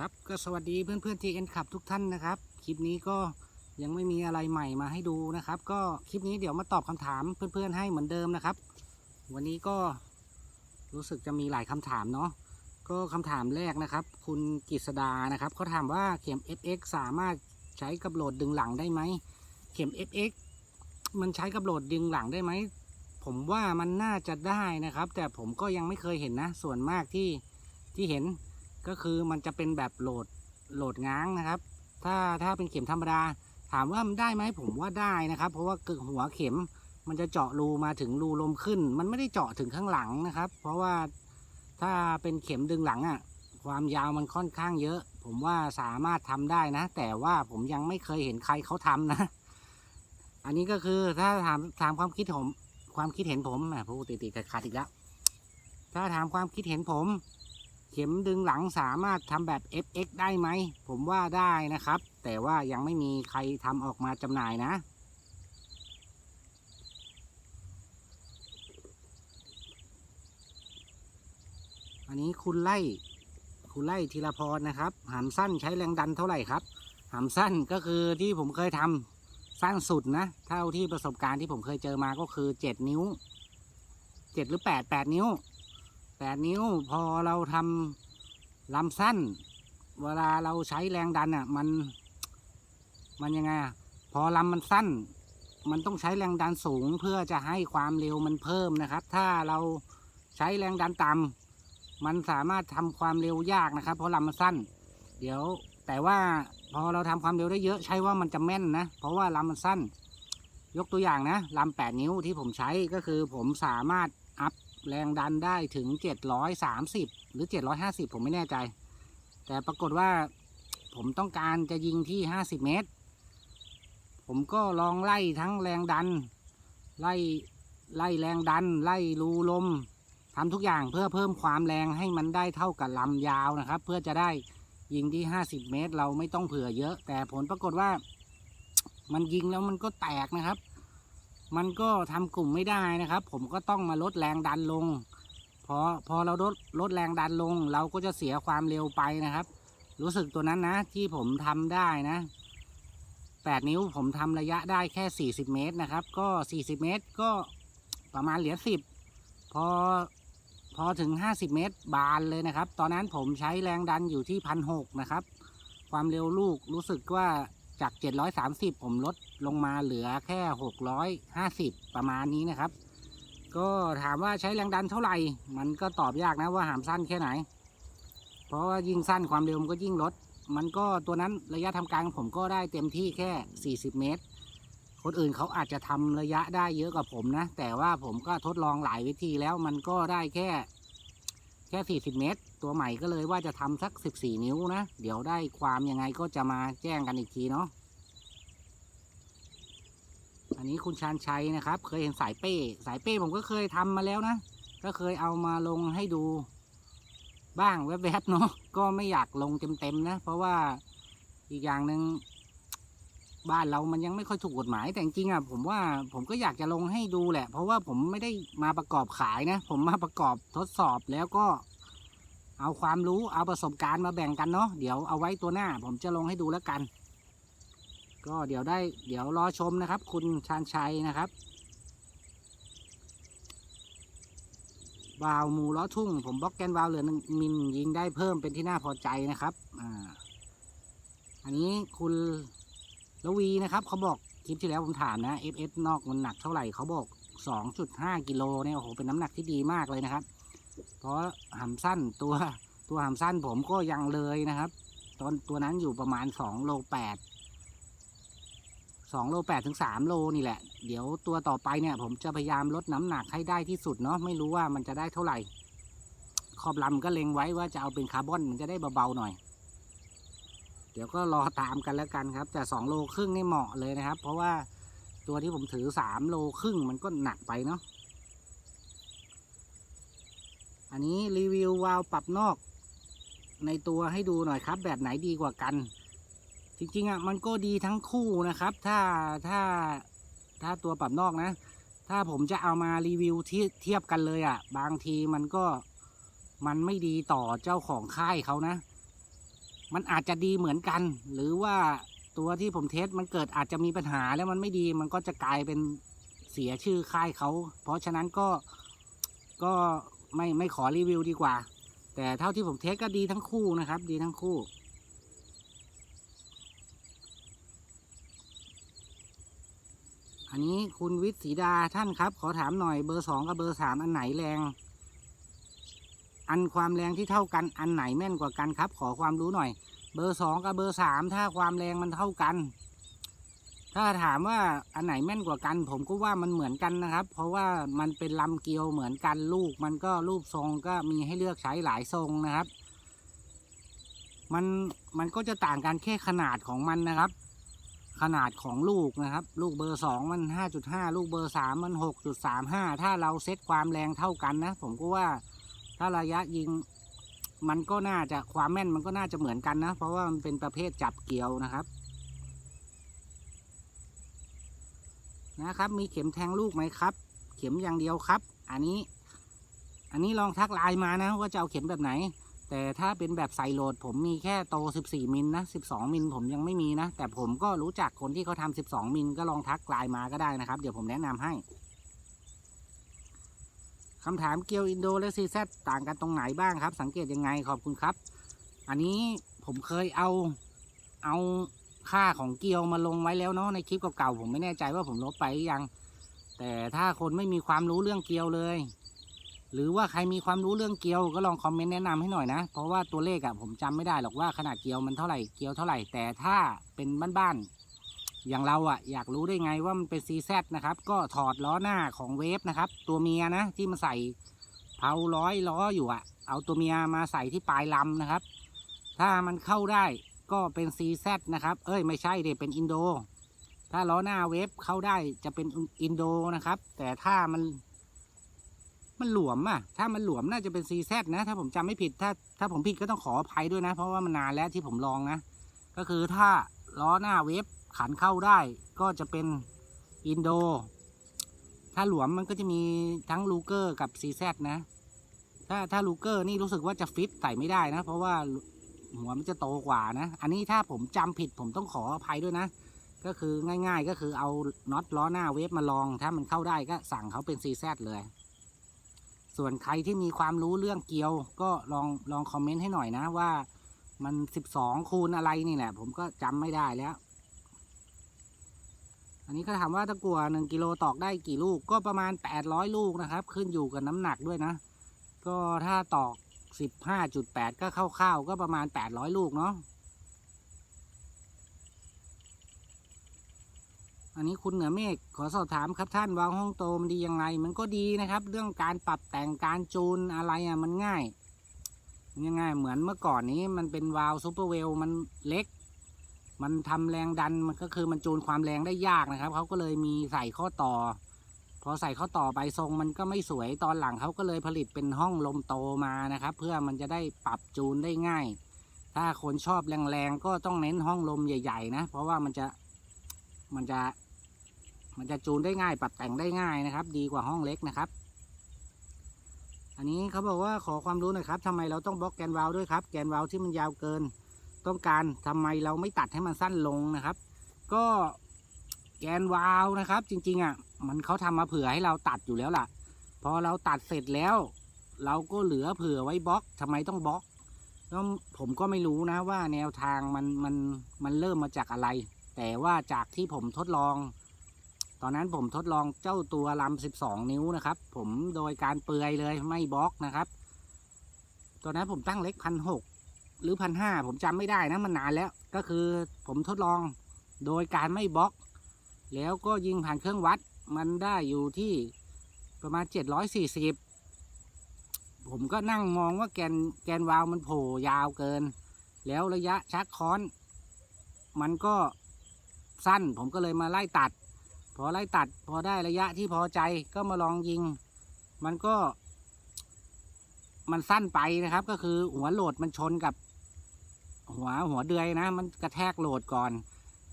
ครับก็สวัสดีเพื่อนๆ TN ขับทุกท่านนะครับ คลิปนี้ก็ยังไม่มีอะไรใหม่มาให้ดูนะครับ ก็คลิปนี้เดี๋ยวมาตอบคำถามเพื่อนๆให้เหมือนเดิมนะครับ วันนี้ก็รู้สึกจะมีหลายคำถามเนาะก็คำถามแรกนะครับ คุณกิษดานะครับเขาถามว่าเข็ม FX สามารถใช้กับโหลดดึงหลังได้ไหมเข็ม FX มันใช้กับโหลดดึงหลังได้ไหมผมว่ามันน่าจะได้นะครับ แต่ผมก็ยังไม่เคยเห็นนะ ส่วนมากที่ที่เห็น ก็คือมันจะเป็นแบบโหลดโหลดง้างนะครับ ถ้าถ้าเป็นเข็มธรรมดา ถามว่ามันได้ไหมผมว่าได้นะครับ เพราะว่าเกิดหัวเข็มมันจะเจาะรูมาถึงรูลมขึ้น มันไม่ได้เจาะถึงข้างหลังนะครับ เพราะว่าถ้าเป็นเข็มดึงหลังอะ่ะ ความยาวมันค่อนข้างเยอะ ผมว่าสามารถทำได้นะ แต่ว่าผมยังไม่เคยเห็นใครเขาทำนะ อันนี้ก็คือถ้าถามถามความคิดผม ความคิดเห็นผมแหมพูดติดๆขัดๆอีกแล้วถ้าถามความคิดเห็นผม ข็มดึงหลังสามารถทำแบบ FX ได้ไหม ผมว่าได้นะครับ แต่ว่ายังไม่มีใครทำออกมาจำหน่ายนะ อันนี้คุณไล่ คุณไล่ธีรพรนะครับ หามสั้นใช้แรงดันเท่าไหร่ครับ หามสั้นก็คือที่ผมเคยทำสั้นสุดนะ เท่าที่ประสบการณ์ที่ผมเคยเจอมาก็คือเจ็ดนิ้วเจ็ดหรือแปดแปดนิ้ว แปดนิ้วพอเราทำลำสั้น เวลาเราใช้แรงดันอะมัน มันยังไงอะพอลำมันสั้น มันต้องใช้แรงดันสูงเพื่อจะให้ความเร็วมันเพิ่มนะครับ ถ้าเราใช้แรงดันต่ำมันสามารถทำความเร็วยากนะครับ เพราะลำมันสั้น เดี๋ยวแต่ว่าพอเราทำความเร็วได้เยอะใช่ว่ามันจะแม่นนะ เพราะว่าลำมันสั้น ยกตัวอย่างนะลำแปดนิ้วที่ผมใช้ก็คือผมสามารถอัพ แรงดันได้ถึง 730 หรือ 750 ผมไม่แน่ใจ แต่ปรากฏว่าผมต้องการจะยิงที่ 50 เมตร ผมก็ลองไล่ทั้งแรงดัน ไล่ไล่แรงดัน ไล่รูลมทำทุกอย่างเพื่อเพิ่มความแรงให้มันได้เท่ากับลำยาวนะครับ เพื่อจะได้ยิงที่ 50 เมตร เราไม่ต้องเผื่อเยอะ แต่ผลปรากฏว่า มันยิงแล้วมันก็แตกนะครับ มันก็ทำกลุ่มไม่ได้นะครับ ผมก็ต้องมาลดแรงดันลง พอพอเราลดลดแรงดันลง เราก็จะเสียความเร็วไปนะครับ รู้สึกตัวนั้นนะ ที่ผมทำได้นะแปดนิ้วผมทำระยะได้แค่สี่สิบเมตรนะครับ ก็สี่สิบเมตรก็ประมาณเหรียญสิบพอพอถึงห้าสิบเมตรบานเลยนะครับ ตอนนั้นผมใช้แรงดันอยู่ที่พันหกนะครับ ความเร็วลูกรู้สึกว่า จาก 730 ผมลดลงมาเหลือแค่ 650 ประมาณนี้นะครับ ก็ถามว่าใช้แรงดันเท่าไหร่ มันก็ตอบยากนะว่าหามสั้นแค่ไหน เพราะว่ายิ่งสั้นความเร็วมันก็ยิ่งลด มันก็ตัวนั้นระยะทำการผมก็ได้เต็มที่แค่ 40 เมตร คนอื่นเขาอาจจะทำระยะได้เยอะกว่าผมนะ แต่ว่าผมก็ทดลองหลายวิธีแล้วมันก็ได้แค่ แค่ 40 เมตร ตัวใหม่ก็เลยว่าจะทำสัก 14 นิ้วนะ เดี๋ยวได้ความยังไงก็จะมาแจ้งกันอีกทีเนาะ อันนี้คุณชานชัยนะครับ เคยเห็นสายเป้ สายเป้ผมก็เคยทำมาแล้วนะ ก็เคยเอามาลงให้ดูบ้างแวบๆเนาะ ก็ไม่อยากลงเต็มๆนะ เพราะว่าอีกอย่างหนึ่ง บ้านเรามันยังไม่ค่อยถูกกฎหมายแต่จริงอะผมว่าผมก็อยากจะลงให้ดูแหละ เพราะว่าผมไม่ได้มาประกอบขายนะ ผมมาประกอบทดสอบแล้วก็ เอาความรู้เอาประสบการณ์มาแบ่งกันเนาะเดี๋ยวเอาไว้ตัวหน้า ผมจะลงให้ดูแล้วกัน ก็เดี๋ยวได้ เดี๋ยวรอชมนะครับ คุณชาญชัยนะครับวาล์วหมูล้อทุ่ง ผมบล็อกแกนวาวเหลือหนึ่งมิลยิงได้เพิ่มเป็นที่น่าพอใจนะครับ อ่า อันนี้คุณ ละวีนะครับเขาบอกคลิปที่แล้วผมถามนะ FF นอกมันหนักเท่าไหร่เขาบอก 2.5 กิโลเนี่ยโอ้โหเป็นน้ำหนักที่ดีมากเลยนะครับ เพราะหำสั้นตัวตัวหำสั้นผมก็ยังเลยนะครับ ตอนตัวนั้นอยู่ประมาณ2โล8 2โล8ถึง3โลนี่แหละ เดี๋ยวตัวต่อไปเนี่ย ผมจะพยายามลดน้ำหนักให้ได้ที่สุดเนาะไม่รู้ว่ามันจะได้เท่าไหร่ ขอบลำก็เล็งไว้ว่าจะเอาเป็นคาร์บอนมันจะได้เบาๆหน่อย เดี๋ยวก็รอตามกันแล้วกันครับ แต่2โลครึ่งนี่เหมาะเลยนะครับ เพราะว่าตัวที่ผมถือ3โลครึ่งมันก็หนักไปเนาะอันนี้รีวิววาล์วปรับนอก ในตัวให้ดูหน่อยครับ แบบไหนดีกว่ากัน จริงๆอะมันก็ดีทั้งคู่นะครับ ถ้าถ้าถ้าตัวปรับนอกนะ ถ้าผมจะเอามารีวิวที่เทียบกันเลยอะ บางทีมันก็มันไม่ดีต่อเจ้าของค่ายเขานะ มันอาจจะดีเหมือนกัน หรือว่าตัวที่ผมเทสมันเกิดอาจจะมีปัญหาแล้วมันไม่ดีมันก็จะกลายเป็นเสียชื่อค่ายเขา เพราะฉะนั้นก็ก็ไม่ไม่ขอรีวิวดีกว่า แต่เท่าที่ผมเทสก็ดีทั้งคู่นะครับ ดีทั้งคู่ อันนี้คุณวิทย์ศรีดาท่านครับ ขอถามหน่อยเบอร์สองกับเบอร์สามอันไหนแรง อันความแรงที่เท่ากันอันไหนแม่นกว่ากันครับ ขอความรู้หน่อย เบอร์สองกับเบอร์สามถ้าความแรงมันเท่ากัน ถ้าถามว่าอันไหนแม่นกว่ากัน ผมก็ว่ามันเหมือนกันนะครับ เพราะว่ามันเป็นลำเกลียวเหมือนกันลูก มันก็รูปทรงก็มีให้เลือกใช้หลายทรงนะครับ มันมันก็จะต่างกันแค่ขนาดของมันนะครับ ขนาดของลูกนะครับ ลูกเบอร์สองมันห้าจุดห้าลูกเบอร์สามมันหกจุดสามห้าถ้าเราเซตความแรงเท่ากันนะ ผมก็ว่า ถ้าระยะยิงมันก็น่าจะความแม่นมันก็น่าจะเหมือนกันนะ เพราะว่ามันเป็นประเภทจับเกี่ยวนะครับ นะครับ มีเข็มแทงลูกไหมครับ เข็มอย่างเดียวครับ อันนี้ อันนี้ลองทักไลน์มานะว่าจะเอาเข็มแบบไหน แต่ถ้าเป็นแบบใส่โหลด ผมมีแค่โต 14 มิลนะ 12 มิลผมยังไม่มีนะ แต่ผมก็รู้จักคนที่เขาทำ12 มิลก็ลองทักไลน์มาก็ได้นะครับ เดี๋ยวผมแนะนำให้ คำถามเกียวอินโดและซีแซต่างกันตรงไหนบ้างครับ สังเกตยังไงขอบคุณครับ อันนี้ผมเคยเอาเอาค่าของเกียวมาลงไว้แล้วเนาะในคลิปเก่าๆผมไม่แน่ใจว่าผมลบไปยัง แต่ถ้าคนไม่มีความรู้เรื่องเกียวเลย หรือว่าใครมีความรู้เรื่องเกียวก็ลองคอมเมนต์แนะนำให้หน่อยนะ เพราะว่าตัวเลขอะผมจำไม่ได้หรอกว่าขนาดเกียวมันเท่าไหร่เกียวเท่าไหร่แต่ถ้าเป็นบ้านๆ อย่างเราอะอยากรู้ได้ไงว่ามันเป็นซีแซนะครับ ก็ถอดล้อหน้าของเวฟนะครับ ตัวเมียนะที่มันใส่เพาร้อยล้ออยู่อะเอาตัวเมียมาใส่ที่ปลายลำนะครับ ถ้ามันเข้าได้ก็เป็นซีแซนะครับ เอ้ยไม่ใช่เด็เป็นอินโด ถ้าล้อหน้าเวฟเข้าได้จะเป็นอินโดนะครับ แต่ถ้ามัน มันหลวมอะถ้ามันหลวมน่าจะเป็นซีแซนะ ถ้าผมจำไม่ผิด ถ้าถ้าผมผิดก็ต้องขออภัยด้วยนะ เพราะว่ามันนานแล้วที่ผมลองนะ ก็คือถ้าล้อหน้าเวฟ ขันเข้าได้ก็จะเป็นอินโด ถ้าหลวมมันก็จะมีทั้งลูเกอร์กับซีแซนะ ถ้าถ้าลูเกอร์นี่รู้สึกว่าจะฟิตใส่ไม่ได้นะ เพราะว่าหัวมันจะโตกว่านะ อันนี้ถ้าผมจำผิดผมต้องขออภัยด้วยนะ ก็คือง่าย ๆ ก็คือเอาน็อตล้อหน้าเวฟมาลอง ถ้ามันเข้าได้ก็สั่งเขาเป็นซีแซเลย ส่วนใครที่มีความรู้เรื่องเกียว ก็ลองลองคอมเมนต์ให้หน่อยนะว่ามันสิบสองคูณอะไรนี่แหละ ผมก็จำไม่ได้แล้ว อันนี้เขาถามว่าตะกั่วหนึ่งกิโลตอกได้กี่ลูกก็ประมาณแปดร้อยลูกนะครับ ขึ้นอยู่กับน้ำหนักด้วยนะ ก็ถ้าตอกสิบห้าจุดแปดก็คร่าวๆก็ประมาณแปดร้อยลูกเนาะอันนี้คุณเหนือเมฆขอสอบถามครับท่านวาวห้องโตมันดียังไง มันก็ดีนะครับ เรื่องการปรับแต่งการจูนอะไรอะมันง่ายยังไงเหมือนเมื่อก่อนนี้มันเป็นวาล์วซูเปอร์เวลมันเล็ก มันทำแรงดันมันก็คือมันจูนความแรงได้ยากนะครับเขาก็เลยมีใส่ข้อต่อ พอใส่ข้อต่อไปทรงมันก็ไม่สวยตอนหลังเขาก็เลยผลิตเป็นห้องลมโตมานะครับ เพื่อมันจะได้ปรับจูนได้ง่าย ถ้าคนชอบแรงๆก็ต้องเน้นห้องลมใหญ่ ๆ นะ เพราะว่ามันจะมันจะ มันจะจูนได้ง่าย ปรับแต่งได้ง่ายนะครับ ดีกว่าห้องเล็กนะครับ อันนี้เขาบอกว่าขอความรู้หน่อยครับทำไมเราต้องบล็อกแกนวาลด้วยครับ แกนวาลที่มันยาวเกิน ต้องการทำไมเราไม่ตัดให้มันสั้นลงนะครับ ก็แกนวาลวนะครับ จริง ๆอะมันเขาทำมาเผื่อให้เราตัดอยู่แล้วล่ะ พอเราตัดเสร็จแล้ว เราก็เหลือเผื่อไว้บล็อกทำไมต้องบล็อกก็ผมก็ไม่รู้นะว่าแนวทางมันมันมันเริ่มมาจากอะไร แต่ว่าจากที่ผมทดลอง ตอนนั้นผมทดลองเจ้าตัวลำสิบสองนิ้วนะครับ ผมโดยการเปลือยเลยไม่บล็อกนะครับ ตอนนั้นผมตั้งเล็กพันหก หรือพันห้าผมจำไม่ได้นะมันนานแล้ว ก็คือผมทดลองโดยการไม่บล็อก แล้วก็ยิงผ่านเครื่องวัดมันได้อยู่ที่ประมาณเจ็ดร้อยสี่สิบผมก็นั่งมองว่าแกนแกนวาล์วมันโผล่ยาวเกิน แล้วระยะชักค้อน มันก็สั้นผมก็เลยมาไล่ตัด พอไล่ตัดพอได้ระยะที่พอใจก็มาลองยิง มันก็ มันสั้นไปนะครับ ก็คือหัวโหลดมันชนกับ หัวหัวเดือยนะ มันกระแทกโหลดก่อน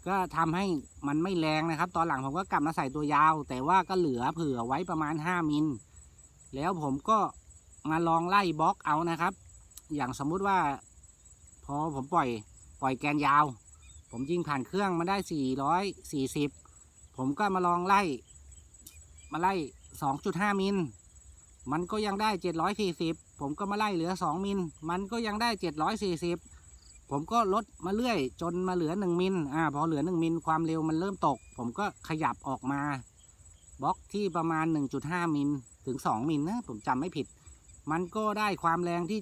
ก็ทำให้มันไม่แรงนะครับ ตอนหลังผมก็กลับมาใส่ตัวยาว แต่ว่าก็เหลือเผื่อไว้ประมาณห้ามิลแล้วผมก็มาลองไล่บล็อกเอานะครับ อย่างสมมุติว่า พอผมปล่อยปล่อยแกนยาว ผมยิงผ่านเครื่องมาได้สี่ร้อยสี่สิบผมก็มาลองไล่ มาไล่สองจุดห้ามิลมันก็ยังได้เจ็ดร้อยสี่สิบผมก็มาไล่เหลือสองมิล มันก็ยังได้เจ็ดร้อยสี่สิบ ผมก็ลดมาเรื่อย จนมาเหลือหนึ่งมิลอ่าพอเหลือหนึ่งมิลความเร็วมันเริ่มตก ผมก็ขยับออกมาบล็อกที่ประมาณ 1.5 มิลถึง 2 มิลนะผมจำไม่ผิด มันก็ได้ความแรงที่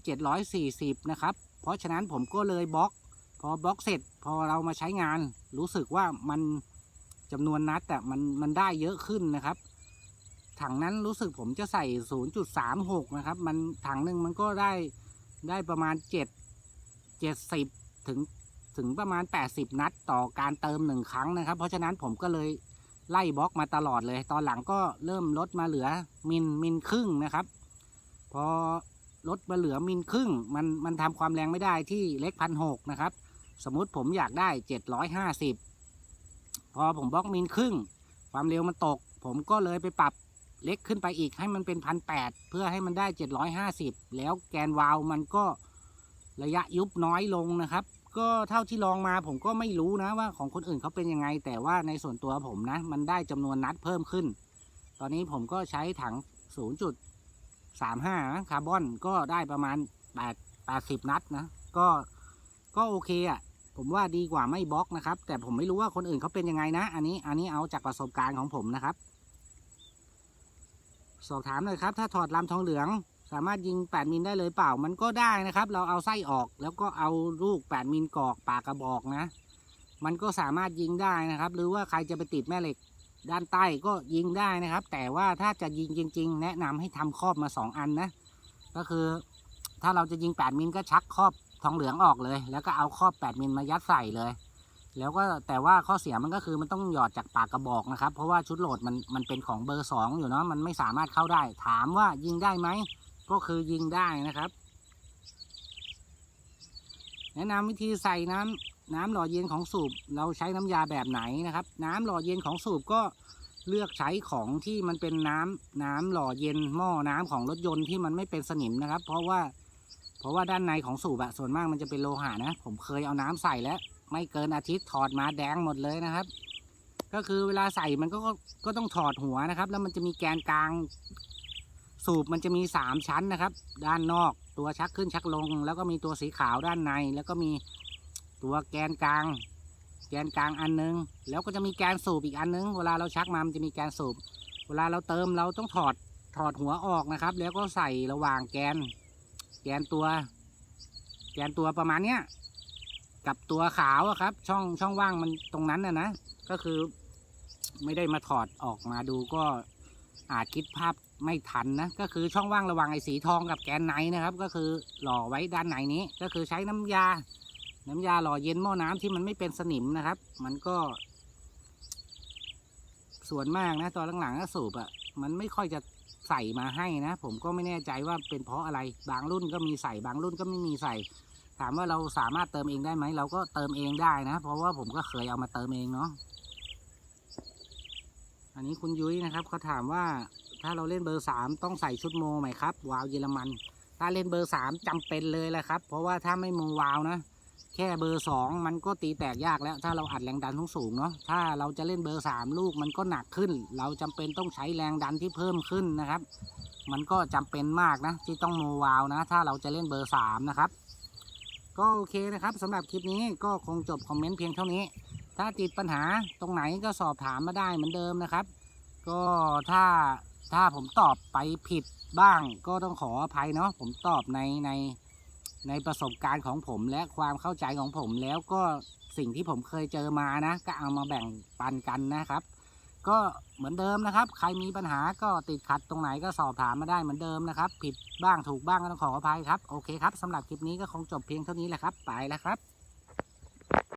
740 นะครับ เพราะฉะนั้นผมก็เลยบล็อก พอบล็อกเสร็จพอเรามาใช้งาน รู้สึกว่ามันจำนวนนัดอะมันมันได้เยอะขึ้นนะครับ ถังนั้นรู้สึกผมจะใส่ 0.36 นะครับ มันถังหนึ่งมันก็ได้ได้ประมาณ 7 70ถึงถึงประมาณ 80 นัดต่อการเติมหนึ่งครั้งนะครับ เพราะฉะนั้นผมก็เลยไล่บล็อกมาตลอดเลย ตอนหลังก็เริ่มลดมาเหลือมิลมิลครึ่งนะครับ พอลดมาเหลือมิลครึ่ง มันมันทำความแรงไม่ได้ที่เล็กพันหกนะครับ สมมติผมอยากได้ 750 พอผมบล็อกมิลครึ่ง ความเร็วมันตก ผมก็เลยไปปรับเล็กขึ้นไปอีกให้มันเป็นพันแปดเพื่อให้มันได้ 750 แล้วแกนวาลวมันก็ ระยะยุบน้อยลงนะครับ ก็เท่าที่ลองมาผมก็ไม่รู้นะว่าของคนอื่นเขาเป็นยังไง แต่ว่าในส่วนตัวผมนะ มันได้จำนวนนัดเพิ่มขึ้น ตอนนี้ผมก็ใช้ถัง 0.35นะคาร์บอนก็ได้ประมาณ 8 80 นัดนะ ก็ก็โอเคอะ่ะผมว่าดีกว่าไม่บล็อกนะครับ แต่ผมไม่รู้ว่าคนอื่นเขาเป็นยังไงนะ อันนี้อันนี้เอาจากประสบการณ์ของผมนะครับ สอบถามหน่อยครับ ถ้าถอดลำทองเหลือง สามารถยิง 8มิลได้เลยเปล่ามันก็ได้นะครับ เราเอาไส้ออกแล้วก็เอาลูก 8มิลกอกปากกระบอกนะ มันก็สามารถยิงได้นะครับ หรือว่าใครจะไปติดแม่เหล็กด้านใต้ก็ยิงได้นะครับ แต่ว่าถ้าจะยิงจริง ๆ แนะนำให้ทำครอบมา 2 อันนะ ก็คือ ถ้าเราจะยิง 8มิลก็ชักครอบทองเหลืองออกเลย แล้วก็เอาครอบ 8มิลมายัดใส่เลย แล้วก็แต่ว่าข้อเสียมันก็คือมันต้องหยอดจากปากกระบอกนะครับ เพราะว่าชุดโหลดมันมันเป็นของเบอร์สองอยู่เนาะมันไม่สามารถเข้าได้ ถามว่ายิงได้ไหม ก็คือยิงได้นะครับ แนะนำวิธีใส่น้ำน้ำหล่อเย็นของสูบเราใช้น้ำยาแบบไหนนะครับ น้ำหล่อเย็นของสูบก็เลือกใช้ของที่มันเป็นน้ำน้ำหล่อเย็นหม้อน้ำของรถยนต์ที่มันไม่เป็นสนิมนะครับ เพราะว่าเพราะว่าด้านในของสูบอะส่วนมากมันจะเป็นโลหะนะ ผมเคยเอาน้ำใส่แล้ว ไม่เกินอาทิตย์ถอดมาแดงหมดเลยนะครับ ก็คือเวลาใส่มันก็ก็ก็ต้องถอดหัวนะครับ แล้วมันจะมีแกนกลาง สูบมันจะมีสามชั้นนะครับ ด้านนอกตัวชักขึ้นชักลง แล้วก็มีตัวสีขาวด้านใน แล้วก็มีตัวแกนกลาง แกนกลางอันนึง แล้วก็จะมีแกนสูบอีกอันนึง เวลาเราชักมามันจะมีแกนสูบ เวลาเราเติมเราต้องถอดถอดหัวออกนะครับ แล้วก็ใส่ระหว่างแกน แกนตัว แกนตัวประมาณเนี้ยกับตัวขาวอะครับ ช่องช่องว่างมันตรงนั้นนะนะก็คือไม่ได้มาถอดออกมาดูก็อาจคิดภาพ ไม่ทันนะ ก็คือช่องว่างระหว่างไอ้สีทองกับแกนในนะครับ ก็คือหล่อไว้ด้านในนี้ ก็คือใช้น้ำยา น้ำยาหล่อเย็นหม้อน้ำที่มันไม่เป็นสนิมนะครับ มันก็ ส่วนมากนะตอนหลังๆก็สูบอะมันไม่ค่อยจะใส่มาให้นะ ผมก็ไม่แน่ใจว่าเป็นเพราะอะไรบางรุ่นก็มีใส่บางรุ่นก็ไม่มีใส่ ถามว่าเราสามารถเติมเองได้ไหมเราก็เติมเองได้นะ เพราะว่าผมก็เคยเอามาเติมเองเนาะ อันนี้คุณยุ้ยนะครับเขาถามว่าถ้าเราเล่นเบอร์สามต้องใส่ชุดโมไหมครับ วาวเยอรมัน ถ้าเล่นเบอร์สามจำเป็นเลยแหละครับ เพราะว่าถ้าไม่โมวาวนะ แค่เบอร์สองมันก็ตีแตกยากแล้ว ถ้าเราอัดแรงดันสูงเนาะถ้าเราจะเล่นเบอร์สามลูกมันก็หนักขึ้น เราจำเป็นต้องใช้แรงดันที่เพิ่มขึ้นนะครับ มันก็จำเป็นมากนะ ที่ต้องโมวาวนะ ถ้าเราจะเล่นเบอร์สามนะครับ ก็โอเคนะครับสำหรับคลิปนี้ก็คงจบคอมเมนต์เพียงเท่านี้ ถ้าติดปัญหาตรงไหนก็สอบถามมาได้เหมือนเดิมนะครับ ก็ถ้าถ้าผมตอบไปผิดบ้าง ก็ต้องขออภัยเนาะผมตอบในในในประสบการณ์ของผมและความเข้าใจของผมแล้วก็สิ่งที่ผมเคยเจอมานะ ก็เอามาแบ่งปันกันนะครับ ก็เหมือนเดิมนะครับ ใครมีปัญหาก็ติดขัดตรงไหนก็สอบถามมาได้เหมือนเดิมนะครับ ผิดบ้างถูกบ้างก็ต้องขออภัยครับ โอเคครับสำหรับคลิปนี้ก็คงจบเพียงเท่านี้แหละครับ ไปแล้วครับ